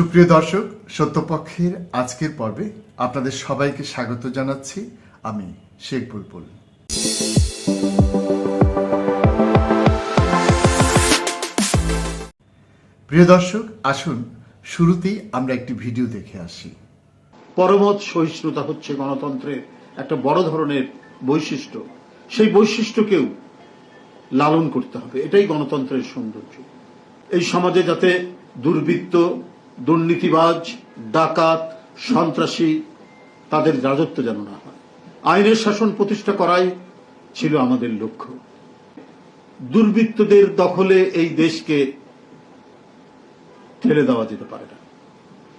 সুপ্রিয় দর্শক, সত্যপক্ষের আজকের পর্বে আপনাদের সবাইকে স্বাগত জানাচ্ছি আমি শেখ বুলবুল। প্রিয় দর্শক, আসুন শুরুতেই আমরা একটি ভিডিও দেখে আসি। পরমত সহিষ্ণুতা হচ্ছে গণতন্ত্রের একটা বড় ধরনের বৈশিষ্ট্য। সেই বৈশিষ্ট্যকেও লালন করতে হবে। এটাই গণতন্ত্রের সৌন্দর্য। এই সমাজে যাতে দুর্বৃত্ত দুর্নীতিবাজ, ডাকাত, সন্ত্রাসী, তাদের রাজত্ব যেন না হয়। আইনের শাসন প্রতিষ্ঠা করাই ছিল আমাদের লক্ষ্য। দুর্বৃত্তদের দখলে এই দেশকে ঠেলে দেওয়া যেতে পারে না।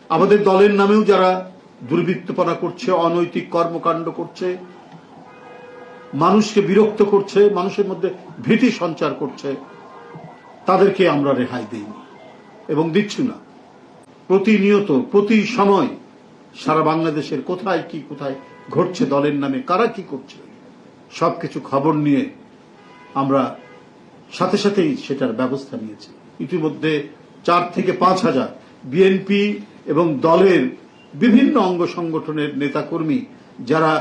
আমাদের দলের নামেও যারা দুর্বৃত্তপনা করছে, অনৈতিক কর্মকাণ্ড করছে, মানুষকে বিরক্ত করছে, মানুষের মধ্যে ভীতি সঞ্চার করছে, তাদেরকে আমরা রেহাই দিইনি এবং দিচ্ছি না। প্রতিনিয়ত, প্রতি সময় সারা বাংলাদেশের কোথায় কি কোথায় ঘটছে দলের নামে, কারা কি করছে, সবকিছু খবর নিয়ে আমরা সাথে সাথেই সেটার ব্যবস্থা নিয়েছি। ইতিমধ্যে চার থেকে পাঁচ হাজার বিএনপি এবং দলের বিভিন্ন অঙ্গ সংগঠনের নেতাকর্মী যারা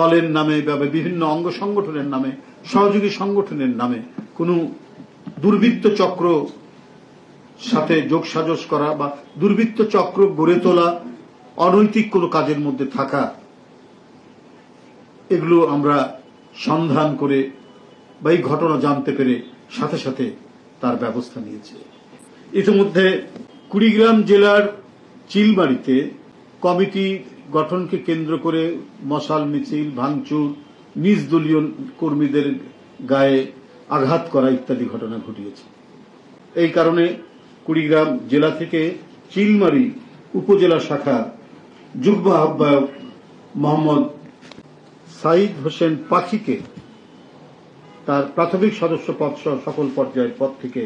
দলের নামে বা বিভিন্ন অঙ্গ সংগঠনের নামে, সহযোগী সংগঠনের নামে কোনো দুর্বৃত্ত চক্র সাথে যোগসাজস করা বা দুর্বৃত্ত চক্র গড়ে তোলা অনৈতিক কোনো কাজের মধ্যে থাকা, এগুলো আমরা সন্ধান করে বা এই ঘটনা জানতে পেরে সাথে সাথে তার ব্যবস্থা নিয়েছে। ইতিমধ্যে কুড়িগ্রাম জেলার চিলবাড়িতে কমিটি গঠনকে কেন্দ্র করে মশাল, মিছিল, ভাঙচুর, নিজ দলীয় কর্মীদের গায়ে আঘাত করা ইত্যাদি ঘটনা ঘটিয়েছে। এই কারণে কুড়িগ্রাম জেলা থেকে চিলমারি উপজেলা শাখা যুগ্ম আহ্বায়ক মোহাম্মদ সাইদ হোসেন পাখিকে তার প্রাথমিক সদস্য পদ সহ সকল পর্যায়ের পদ থেকে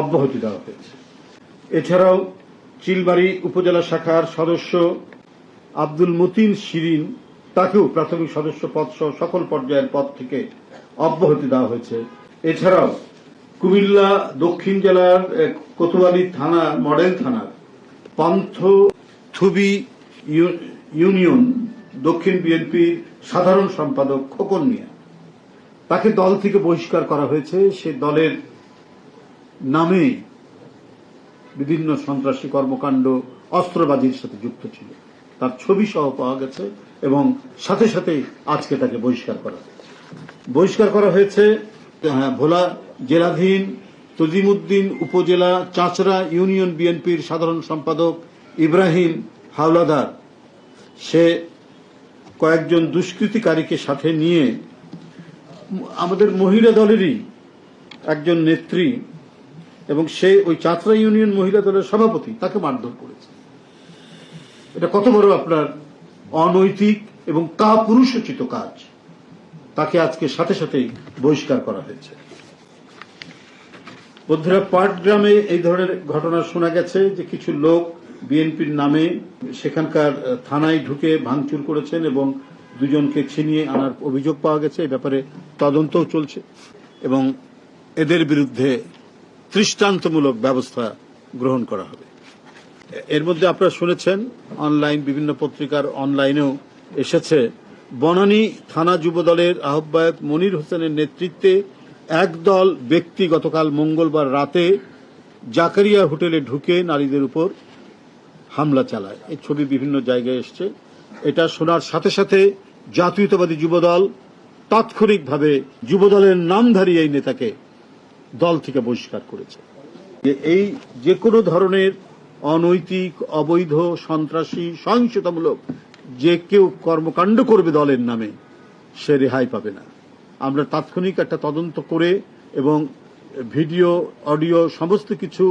অব্যাহতি দেওয়া হয়েছে। এছাড়াও চিলবাড়ি উপজেলা শাখার সদস্য আব্দুল মতিন শিরিন তাকেও প্রাথমিক সদস্য পদ সহ সকল পর্যায়ের পদ থেকে অব্যাহতি দেওয়া হয়েছে। এছাড়াও কুমিল্লা দক্ষিণ জেলার কোতোয়ালি থানা মডেল থানার পান্থ থুবি ইউনিয়ন দক্ষিণ বিএনপির সাধারণ সম্পাদক খোকন মিয়া। তাকে দল থেকে বহিষ্কার করা হয়েছে। সে দলের নামে বিভিন্ন সন্ত্রাসী কর্মকাণ্ড অস্ত্রবাজির সাথে যুক্ত ছিল। তার ছবি সহ পাওয়া গেছে এবং সাথে সাথে আজকে তাকে বহিষ্কার করা বহিষ্কার করা হয়েছে হ্যাঁ, ভোলা জেলাধীন তজিমুদ্দিন উপজেলা চাঁচড়া ইউনিয়ন বিএনপির সাধারণ সম্পাদক ইব্রাহিম হাওলাদার। সে কয়েকজন দুষ্কৃতিকারীকে সাথে নিয়ে আমাদের মহিলা দলেরই একজন নেত্রী এবং সে ওই চাতরা ইউনিয়ন মহিলা দলের সভাপতি, তাকে মারধর করেছে। এটা কত বড় আপনার অনৈতিক এবং কা পুরুষোচিত কাজ, তাকে আজকে সাথে সাথেই বহিষ্কার করা হয়েছে। বন্ধুরা পাটগ্রামে এই ধরনের ঘটনা শোনা গেছে যে কিছু লোক বিএনপির নামে সেখানকার থানায় ঢুকে ভাঙচুর করেছেন এবং দুজনকে ছিনিয়ে আনার অভিযোগ পাওয়া গেছে। এই ব্যাপারে তদন্তও চলছে এবং এদের বিরুদ্ধে দৃষ্টান্তমূলক ব্যবস্থা গ্রহণ করা হবে। এর মধ্যে আপনারা শুনেছেন, অনলাইন, বিভিন্ন পত্রিকার অনলাইনেও এসেছে। বনানী থানা যুবদলের আহ্বায়ক মনির হোসেনের নেতৃত্বে একদল ব্যক্তি গতকাল মঙ্গলবার রাতে জাকারিয়া হোটেলে ঢুকে নারীদের উপর হামলা চালায়। এই ছবি বিভিন্ন জায়গায় এসছে। এটা শোনার সাথে সাথে জাতীয়তাবাদী যুবদল তাৎক্ষণিকভাবে যুবদলের নামধারী এই নেতাকে দল থেকে বহিষ্কার করেছে। যে এই যে কোনো ধরনের অনৈতিক, অবৈধ, সন্ত্রাসী, সহিংসতামূলক যে কেউ কর্মকাণ্ড করবে দলের নামে, সে রেহাই পাবে না। আমরা তাৎক্ষণিক একটা তদন্ত করে এবং ভিডিও, অডিও, সমস্ত কিছু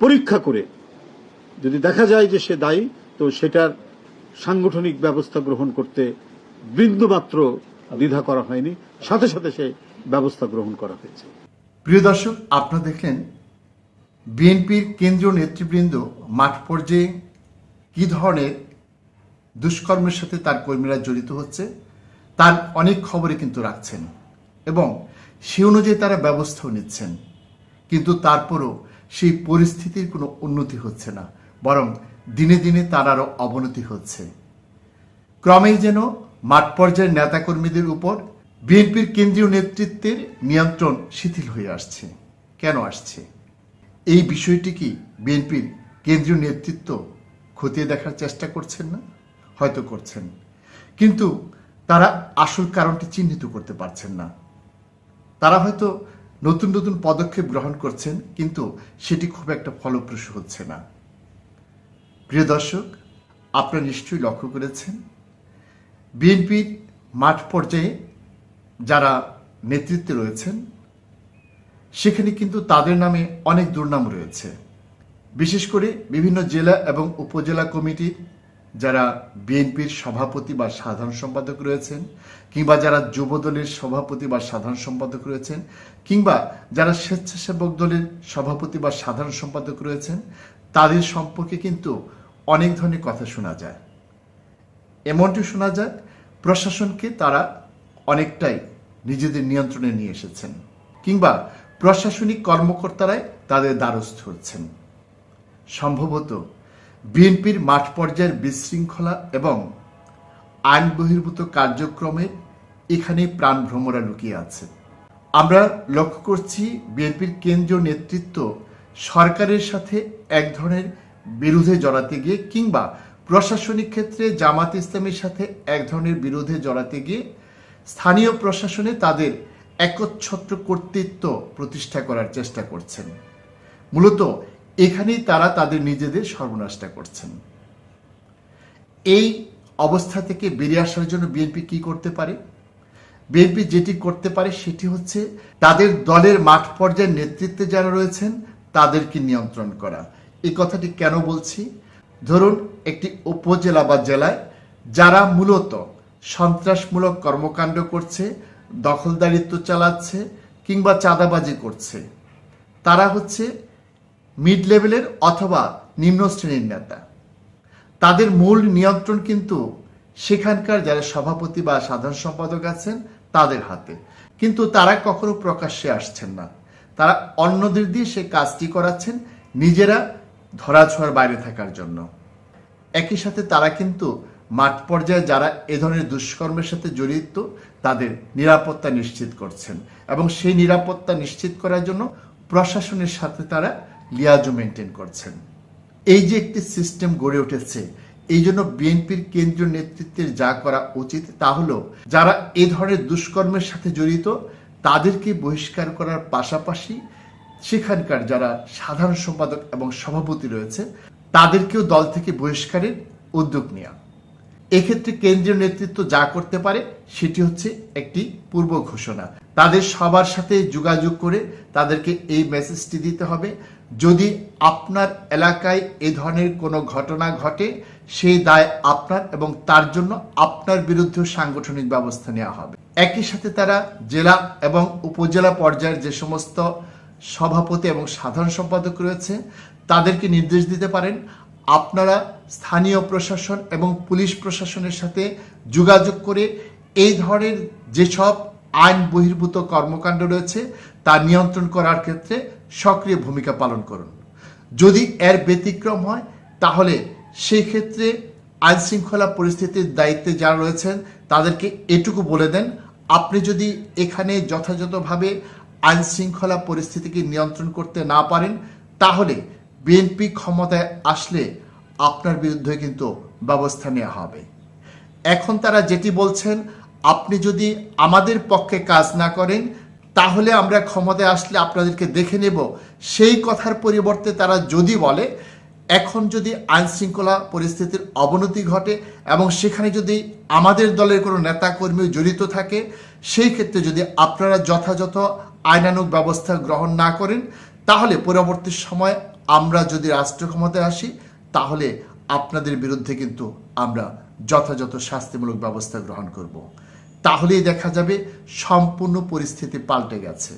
পরীক্ষা করে। যদি দেখা যায় যে সে দায়ী, তো সেটার সাংগঠনিক ব্যবস্থা গ্রহণ করতে বিন্দুমাত্র দ্বিধা করা হয়নি। সাথে সাথে সে ব্যবস্থা গ্রহণ করা হয়েছে। প্রিয় দর্শক, আপনারা দেখলেন বিএনপির কেন্দ্রীয় নেতৃবৃন্দ মাঠ পর্যায়ে কী ধরনের দুষ্কর্মের সাথে তার কর্মীরা জড়িত হচ্ছে, তার অনেক খবরে কিন্তু রাখছেন। এবং সে অনুযায়ী তারা ব্যবস্থাও নিচ্ছেন। কিন্তু তারপরও সেই পরিস্থিতির কোনো উন্নতি হচ্ছে না, বরং দিনে দিনে তার আরও অবনতি হচ্ছে। ক্রমেই যেন মাঠ পর্যায়ের নেতাকর্মীদের উপর বিএনপির কেন্দ্রীয় নেতৃত্বের নিয়ন্ত্রণ শিথিল হয়ে আসছে। কেন আসছে? এই বিষয়টি কি বিএনপির কেন্দ্রীয় নেতৃত্ব খতিয়ে দেখার চেষ্টা করছেন না? হয়তো করছেন। কিন্তু তারা আসল কারণটি চিহ্নিত করতে পারছেন না। তারা হয়তো নতুন নতুন পদক্ষেপ গ্রহণ করছেন, কিন্তু সেটি খুব একটা ফলপ্রসূ হচ্ছে না। প্রিয় দর্শক, আপনারা নিশ্চয়ই লক্ষ্য করেছেন, বিএনপির মাঠ পর্যায়ে যারা নেতৃত্বে রয়েছেন, সেখানে কিন্তু তাদের নামে অনেক দুর্নাম রয়েছে। বিশেষ করে বিভিন্ন জেলা এবং উপজেলা কমিটির যারা বিএনপির সভাপতি বা সাধারণ সম্পাদক রয়েছেন, কিংবা যারা যুব দলের সভাপতি বা সাধারণ সম্পাদক রয়েছেন, কিংবা যারা স্বেচ্ছাসেবক দলের সভাপতি বা সাধারণ সম্পাদক রয়েছেন, তাদের সম্পর্কে কিন্তু অনেক ধরনের কথা শোনা যায়। এমনটি শোনা যায়, প্রশাসনকে তারা অনেকটাই নিজেদের নিয়ন্ত্রণে নিয়ে এসেছেন, কিংবা প্রশাসনিক কর্মকর্তারাই তাদের দ্বারস্থ হচ্ছেন। সম্ভবত বিএনপির মাঠ পর্যায়ের বিশৃঙ্খলা এবং আইন বহির্ভূত কার্যক্রমের এখানে প্রাণ ভ্রমরা লুকিয়ে আছে। আমরা লক্ষ্য করছি বিএনপির কেন্দ্রীয় নেতৃত্ব সরকারের সাথে এক ধরনের বিরোধে জড়াতে গিয়ে কিংবা প্রশাসনিক ক্ষেত্রে জামাত ইসলামের সাথে এক ধরনের বিরোধে জড়াতে গিয়ে স্থানীয় প্রশাসনে তাদের একচ্ছত্র কর্তৃত্ব প্রতিষ্ঠা করার চেষ্টা করছেন। মূলত এখানেই তারা তাদের নিজেদের সর্বনাশটা করছেন। এই অবস্থা থেকে বেরিয়ে আসার জন্য বিএনপি কি করতে পারে? বিএনপি যেটি করতে পারে সেটি হচ্ছে তাদের দলের মাঠ পর্যায়ের নেতৃত্বে যারা রয়েছেন, তাদেরকে নিয়ন্ত্রণ করা। এই কথাটি কেন বলছি? ধরুন একটি উপজেলা বা জেলায় যারা মূলত সন্ত্রাসমূলক কর্মকাণ্ড করছে, দখলদারিত্ব চালাচ্ছে কিংবা চাঁদাবাজি করছে, তারা হচ্ছে মিড লেভেলের অথবা নিম্ন শ্রেণির নেতা। তাদের মূল নিয়ন্ত্রণ কিন্তু সেখানকার যারা সভাপতি বা সাধারণ সম্পাদক আছেন, তাদের হাতে। কিন্তু তারা কখনো প্রকাশ্যে আসছেন না। তারা অন্যদের দিয়ে সে কাজটি করাচ্ছেন নিজেরা ধরাছোঁয়ার বাইরে থাকার জন্য। একই সাথে তারা কিন্তু মাঠ পর্যায়ে যারা এ ধরনের দুষ্কর্মের সাথে জড়িত, তাদের নিরাপত্তা নিশ্চিত করছেন। এবং সেই নিরাপত্তা নিশ্চিত করার জন্য প্রশাসনের সাথে তারা লিয়াজো মেনটেন করছেন। এই যে একটি সিস্টেম গড়ে উঠেছে, এই জন্য বিএনপির কেন্দ্রীয় নেতৃত্বের যা করা উচিত তা হলো, যারা এ ধরনের দুষ্কর্মের সাথে জড়িত, তাদেরকে বহিষ্কার করার পাশাপাশি সেখানকার যারা সাধারণ সম্পাদক এবং সভাপতি রয়েছে, তাদেরকেও দল থেকে বহিষ্কারের উদ্যোগ নেওয়া এক্ষেত্রে কেন্দ্রীয় নেতৃত্ব যা করতে পারে, সেটি হচ্ছে একটি পূর্ব ঘোষণা। তাদের সবার সাথে যোগাযোগ করে তাদেরকে এই মেসেজটি দিতে হবে যদি আপনার এলাকায় এ ধরনের কোনো ঘটনা ঘটে, সেই দায় আপনার এবং তার জন্য আপনার বিরুদ্ধে সাংগঠনিক ব্যবস্থা নেওয়া হবে। একই সাথে তারা জেলা এবং উপজেলা পর্যায়ের যে সমস্ত সভাপতি এবং সাধারণ সম্পাদক রয়েছে, তাদেরকে নির্দেশ দিতে পারেন। আপনারা স্থানীয় প্রশাসন এবং পুলিশ প্রশাসনের সাথে যোগাযোগ করে এই ধরনের যেসব আইন বহির্ভূত কর্মকাণ্ড রয়েছে, তা নিয়ন্ত্রণ করার ক্ষেত্রে সক্রিয় ভূমিকা পালন করুন। যদি এর ব্যতিক্রম হয়, তাহলে সেই ক্ষেত্রে আইন শৃঙ্খলা পরিস্থিতির দায়িত্বে যারা রয়েছেন, তাদেরকে এটুকু বলে দেন, আপনি যদি এখানে যথাযথভাবে আইন শৃঙ্খলা পরিস্থিতিকে নিয়ন্ত্রণ করতে না পারেন, তাহলে বিএনপি ক্ষমতায় আসলে আপনার বিরুদ্ধে কিন্তু ব্যবস্থা নেওয়া হবে। এখন তারা যেটি বলছেন, আপনি যদি আমাদের পক্ষে কাজ না করেন তাহলে আমরা ক্ষমতায় আসলে আপনাদেরকে দেখে নেব। সেই কথার পরিবর্তে তারা যদি বলে, এখন যদি আইন শৃঙ্খলা পরিস্থিতির অবনতি ঘটে এবং সেখানে যদি আমাদের দলের কোনো নেতাকর্মী জড়িত থাকে, সেই ক্ষেত্রে যদি আপনারা যথাযথ আইনানুগ ব্যবস্থা গ্রহণ না করেন, তাহলে পরবর্তী সময় আমরা যদি রাষ্ট্র ক্ষমতায় আসি, তাহলে আপনাদের বিরুদ্ধে কিন্তু আমরা যথাযথ শাস্তিমূলক ব্যবস্থা গ্রহণ করব। তাহলেই দেখা যাবে সম্পূর্ণ পরিস্থিতি পাল্টে গেছে।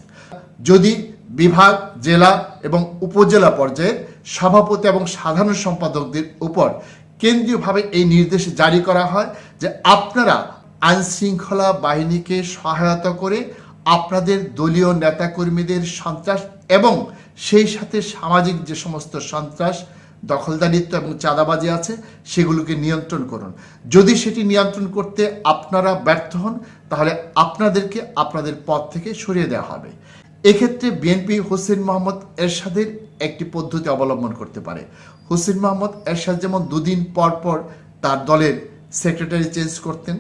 যদি বিভাগ, জেলা এবং উপজেলা পর্যায়ে সভাপতি এবং সাধারণ সম্পাদকদের উপর কেন্দ্রীয়ভাবে এই নির্দেশ জারি করা হয় যে আপনারা আইনশৃঙ্খলা বাহিনীকে সহায়তা করে আপনাদের দলীয় নেতাকর্মীদের সন্ত্রাস এবং সেই সাথে সামাজিক যে সমস্ত সন্ত্রাস দখলদারিত্ব এবং চাঁদাবাজি আছে, সেগুলোকে নিয়ন্ত্রণ করুন। যদি সেটি নিয়ন্ত্রণ করতে আপনারা ব্যর্থ হন, তাহলে আপনাদেরকে আপনাদের পদ থেকে সরিয়ে দেওয়া হবে। এক্ষেত্রে বিএনপি হোসেন মোহাম্মদ এরশাদের একটি পদ্ধতি অবলম্বন করতে পারে। হোসেন মোহাম্মদ এরশাদ যেমন দুদিন পর পর তার দলের সেক্রেটারি চেঞ্জ করতেন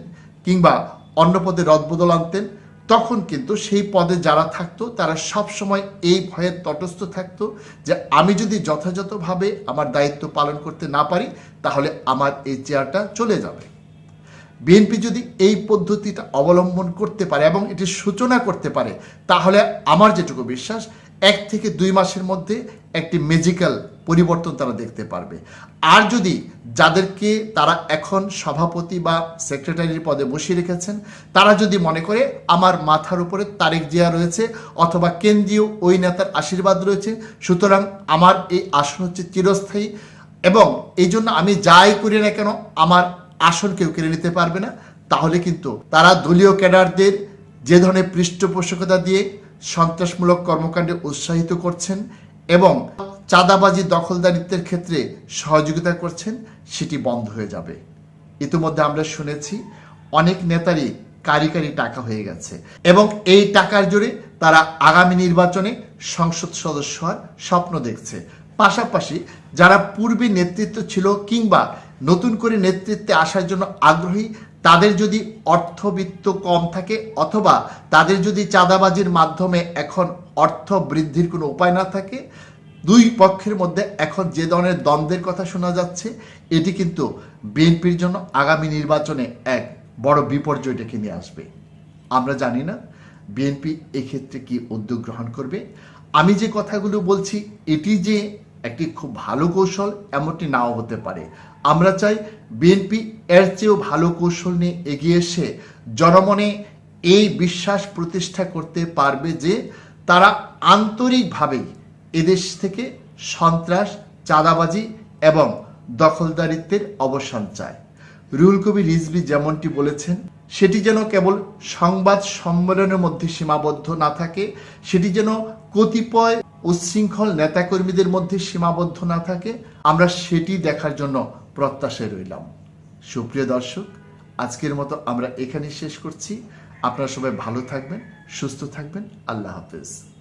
কিংবা অন্য পদে রদবদল আনতেন তখন কিন্তু সেই পদে যারা থাকতো, তারা সব সময় এই ভয়ে তটস্থ থাকতো যে আমি যদি যথাযথভাবে আমার দায়িত্ব পালন করতে না পারি, তাহলে আমার এই চেয়ারটা চলে যাবে। বিএনপি যদি এই পদ্ধতিটা অবলম্বন করতে পারে এবং এটি সূচনা করতে পারে, তাহলে আমার যেটুকু বিশ্বাস এক থেকে দুই মাসের মধ্যে একটি মেজিক্যাল পরিবর্তন তারা দেখতে পারবে। আর যদি যাদেরকে তারা এখন সভাপতি বা সেক্রেটারির পদে বসিয়ে রেখেছেন, তারা যদি মনে করে আমার মাথার উপরে তারেক জিয়া রয়েছে অথবা কেন্দ্রীয় ওই নেতার আশীর্বাদ রয়েছে, সুতরাং আমার এই আসন হচ্ছে চিরস্থায়ী এবং এই জন্য আমি যাই করি না কেন, আমার আসন কেউ কেড়ে নিতে পারবে না। তাহলে কিন্তু তারা দলীয় ক্যাডারদের যে ধরনের পৃষ্ঠপোষকতা দিয়ে সন্ত্রাসমূলক কর্মকাণ্ডে উৎসাহিত করছেন এবং চাঁদাবাজি দখলদারিত্বের ক্ষেত্রে সহযোগিতা করছেন, সেটি বন্ধ হয়ে যাবে। ইতিমধ্যে আমরা শুনেছি অনেক নেতারই কারি কারি টাকা হয়ে গেছে এবং এই টাকার জোরে তারা আগামী নির্বাচনে সংসদ সদস্য হওয়ার স্বপ্ন দেখছে। পাশাপাশি যারা পূর্বে নেতৃত্ব ছিল কিংবা নতুন করে নেতৃত্বে আসার জন্য আগ্রহী তাদের যদি অর্থবিত্ত কম থাকে অথবা তাদের যদি চাঁদাবাজির মাধ্যমে এখন অর্থ বৃদ্ধির কোনো উপায় না থাকে, দুই পক্ষের মধ্যে এখন যে ধরনের দ্বন্দ্বের কথা শোনা যাচ্ছে, এটি কিন্তু বিএনপির জন্য আগামী নির্বাচনে এক বড় বিপর্যয় ডেকে নিয়ে আসবে। আমরা জানি না বিএনপি এক্ষেত্রে কি উদ্যোগ গ্রহণ করবে। আমি যে কথাগুলো বলছি, এটি যে একটি খুব ভালো কৌশল, এমনটি নাও হতে পারে। আমরা চাই বিএনপি এর চেয়েও ভালো কৌশল নিয়ে এগিয়ে এসে জনমনে এই বিশ্বাস প্রতিষ্ঠা করতে পারবে যে তারা আন্তরিকভাবেই এদেশ থেকে সন্ত্রাস, চাঁদাবাজি এবং দখলদারিত্বের অবসান চায়। রুহুল কবি রিজভি যেমনটি বলেছেন সেটি যেন কেবল সংবাদ সম্মেলনের মধ্যে সীমাবদ্ধ না থাকে, সেটি যেন কতিপয় উচ্ছৃঙ্খল নেতাকর্মীদের মধ্যে সীমাবদ্ধ না থাকে, আমরা সেটি দেখার জন্য প্রত্যাশায় রইলাম। সুপ্রিয় দর্শক, আজকের মতো আমরা এখানেই শেষ করছি। আপনারা সবাই ভালো থাকবেন, সুস্থ থাকবেন। আল্লাহ হাফেজ।